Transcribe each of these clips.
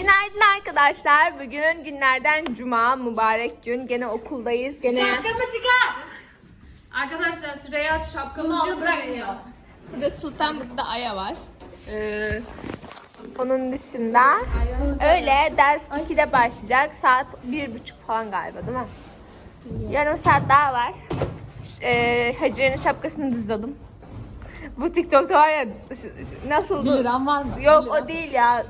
Günaydın arkadaşlar. Bugün günlerden cuma, mübarek gün. Gene okuldayız. Gene Şapkamı çıkar. Arkadaşlar Süreyya şapkamı aldı bırakmıyor. burada Sultan, burada Aya var. Ee, onun dışında öyle ders 2'de başlayacak. Saat bir buçuk falan galiba değil mi? Yarım saat daha var. Ee, Hacer'in şapkasını dizladım. Bu TikTok'ta var ya nasıl 1 liram var mı? Yok o değil ya.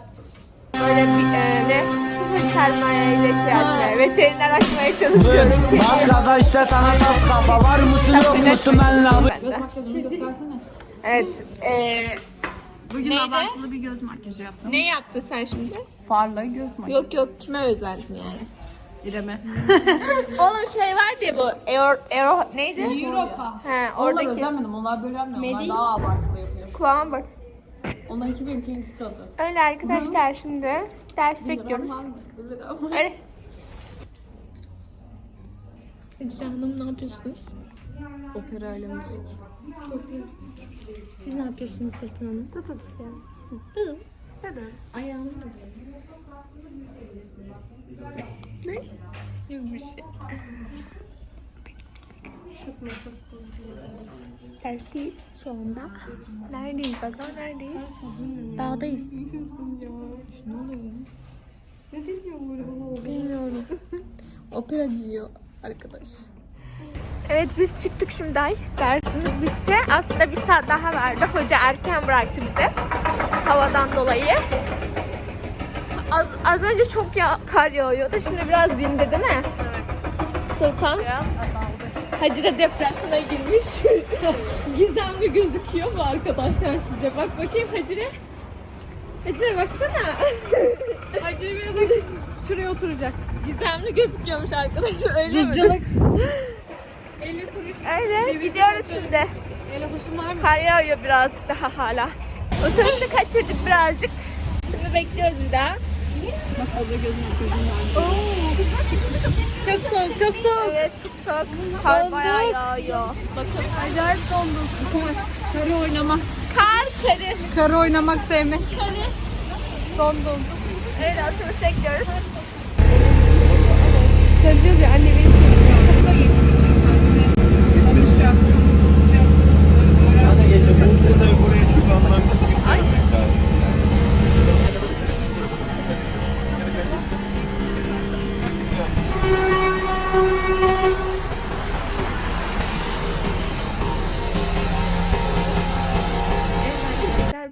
Böyle bir e, ne? Sıfır sermayeyle şey açmaya, veteriner açmaya çalışıyorum. Bas gaza işte sana tas kafa var mısın yok musun benle abi Göz makyajımı göstersene. Evet. E, Bugün Neydi? abartılı bir göz makyajı yaptım. ne yaptın sen şimdi? Farla göz makyajı. Yok yok kime özendim yani? İrem'e. Oğlum şey var diye bu Euro, Euro neydi? Europa. He Onlar oradaki özenmedim. Onlar böyle yapmıyor. Onlar Medin. daha abartılı yapıyor. kulağıma bak. Onlar 2002 kaldı. Öyle arkadaşlar şimdi ders bekliyoruz. Öyle. Ecra Hanım ne yapıyorsunuz? Opera ile müzik. Siz ne yapıyorsunuz Sultan Hanım? Tut Tut. Ayağını Ne? Yok bir şey. Dersteyiz şu anda. Neredeyiz bakalım neredeyiz? Dağdayız. Ne diyor böyle baba? Bilmiyorum. Opera giyiyor arkadaş. Evet biz çıktık şimdi. Dersimiz bitti. Aslında bir saat daha vardı. Hoca erken bıraktı bize. Havadan dolayı. Az, az önce çok ya kar yağıyordu. Şimdi biraz dindi değil mi? Evet. Sultan. Biraz azaldı. Hacire depresyona girmiş. Gizemli gözüküyor bu arkadaşlar sizce. Bak bakayım Hacire. Hacire baksana. Hadi biraz da şuraya oturacak. Gizemli gözüküyormuş arkadaşlar. Öyle mi? Dizcilik. 50 kuruş. Öyle gidiyoruz şimdi. Ele başım var mı? Kar yağıyor birazcık daha hala. Otobüsü kaçırdık birazcık. Şimdi bekliyoruz bir daha. Bak orada göz makyajım var. Çok soğuk, çok soğuk. Evet çok soğuk. Kar bayağı yağıyor. Bakın. Acayip dondum. Karı oynamak. Kar karı. Karı oynamak sevmek. Karı. Dondum. Öyle otobüs bekliyoruz. Söyleyeceğiz ya anne benim Arkadaşlar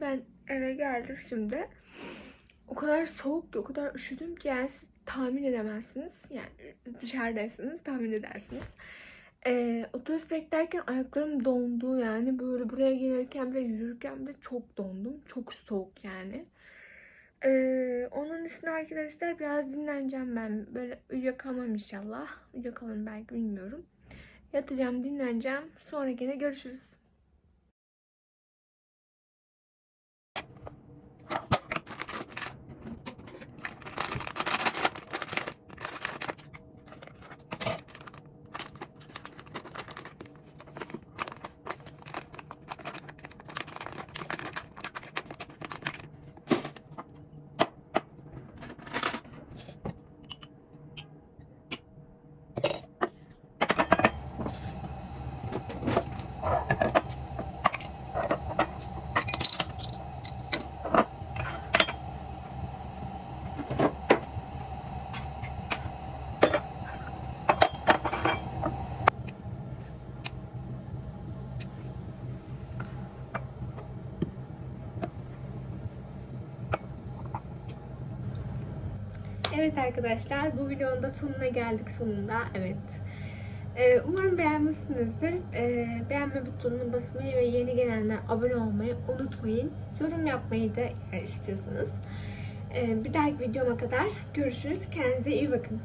ben eve geldim şimdi. O kadar soğuk ki, o kadar üşüdüm ki yani siz tahmin edemezsiniz. Yani dışarıdaysınız tahmin edersiniz. Ee, otobüs beklerken ayaklarım dondu yani böyle buraya gelirken bile yürürken bile çok dondum. Çok soğuk yani. Ee, onun dışında arkadaşlar biraz dinleneceğim ben. Böyle uyuyakalmam inşallah. Uyuyakalırım belki bilmiyorum. Yatacağım, dinleneceğim. Sonra gene görüşürüz. Thank you. Evet arkadaşlar bu videonun da sonuna geldik sonunda. Evet. Ee, umarım beğenmişsinizdir. Ee, beğenme butonuna basmayı ve yeni gelenler abone olmayı unutmayın. Yorum yapmayı da istiyorsanız. Ee, bir dahaki videoma kadar görüşürüz. Kendinize iyi bakın.